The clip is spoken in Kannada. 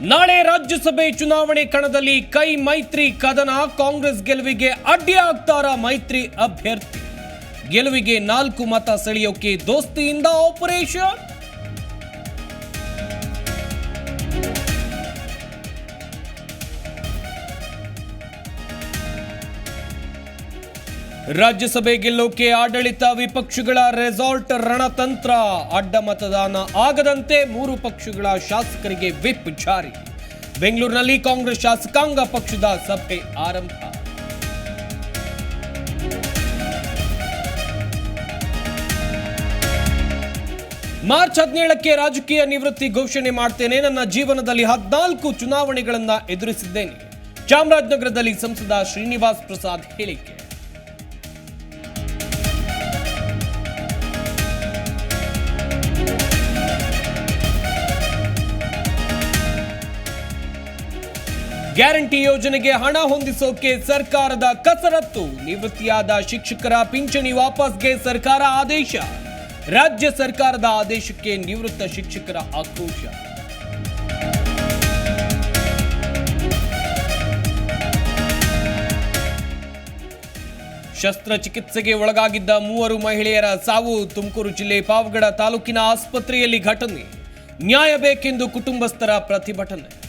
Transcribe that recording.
ನಾಳೆ ರಾಜ್ಯಸಭೆ ಚುನಾವಣೆ ಕಣದಲ್ಲಿ ಕೈ ಮೈತ್ರಿ ಕದನ ಕಾಂಗ್ರೆಸ್ ಗೆಲುವಿಗೆ ಅಡ್ಡಿ ಆಗ್ತಾರ ಮೈತ್ರಿ ಅಭ್ಯರ್ಥಿ. ಗೆಲುವಿಗೆ ನಾಲ್ಕು ಮತ ಸೆಳೆಯೋಕೆ ದೋಸ್ತಿಯಿಂದ ಆಪರೇಷನ್ ರಾಜ್ಯಸಭೆ ಗೆಲ್ಲೋಕೆ ಆಡಳಿತ ವಿಪಕ್ಷಗಳ ರೆಸಾರ್ಟ್ ರಣತಂತ್ರ. ಅಡ್ಡ ಮತದಾನ ಆಗದಂತೆ ಮೂರು ಪಕ್ಷಗಳ ಶಾಸಕರಿಗೆ ವಿಪ್ ಜಾರಿ. ಬೆಂಗಳೂರಿನಲ್ಲಿ ಕಾಂಗ್ರೆಸ್ ಶಾಸಕಾಂಗ ಪಕ್ಷದ ಸಭೆ ಆರಂಭ. ಮಾರ್ಚ್ ಹದಿನೇಳಕ್ಕೆ ರಾಜಕೀಯ ನಿವೃತ್ತಿ ಘೋಷಣೆ ಮಾಡ್ತೇನೆ. ನನ್ನ ಜೀವನದಲ್ಲಿ ಹದಿನಾಲ್ಕು ಚುನಾವಣೆಗಳನ್ನು ಎದುರಿಸಿದ್ದೇನೆ. ಚಾಮರಾಜನಗರದಲ್ಲಿ ಸಂಸದ ಶ್ರೀನಿವಾಸ್ ಪ್ರಸಾದ್ ಹೇಳಿಕೆ. ಗ್ಯಾರಂಟಿ ಯೋಜನೆಗೆ ಹಣ ಹೊಂದಿಸೋಕೆ ಸರ್ಕಾರದ ಕಸರತ್ತು. ನಿವೃತ್ತಿಯಾದ ಶಿಕ್ಷಕರ ಪಿಂಚಣಿ ವಾಪಸ್ಗೆ ಸರ್ಕಾರ ಆದೇಶ. ರಾಜ್ಯ ಸರ್ಕಾರದ ಆದೇಶಕ್ಕೆ ನಿವೃತ್ತ ಶಿಕ್ಷಕರ ಆಕ್ರೋಶ. ಶಸ್ತ್ರಚಿಕಿತ್ಸೆಗೆ ಒಳಗಾಗಿದ್ದ ಮೂವರು ಮಹಿಳೆಯರ ಸಾವು ತುಮಕೂರು ಜಿಲ್ಲೆ ಪಾವಗಡ ತಾಲೂಕಿನ ಆಸ್ಪತ್ರೆಯಲ್ಲಿ ಘಟನೆ. ನ್ಯಾಯ ಬೇಕೆಂದು ಕುಟುಂಬಸ್ಥರ ಪ್ರತಿಭಟನೆ.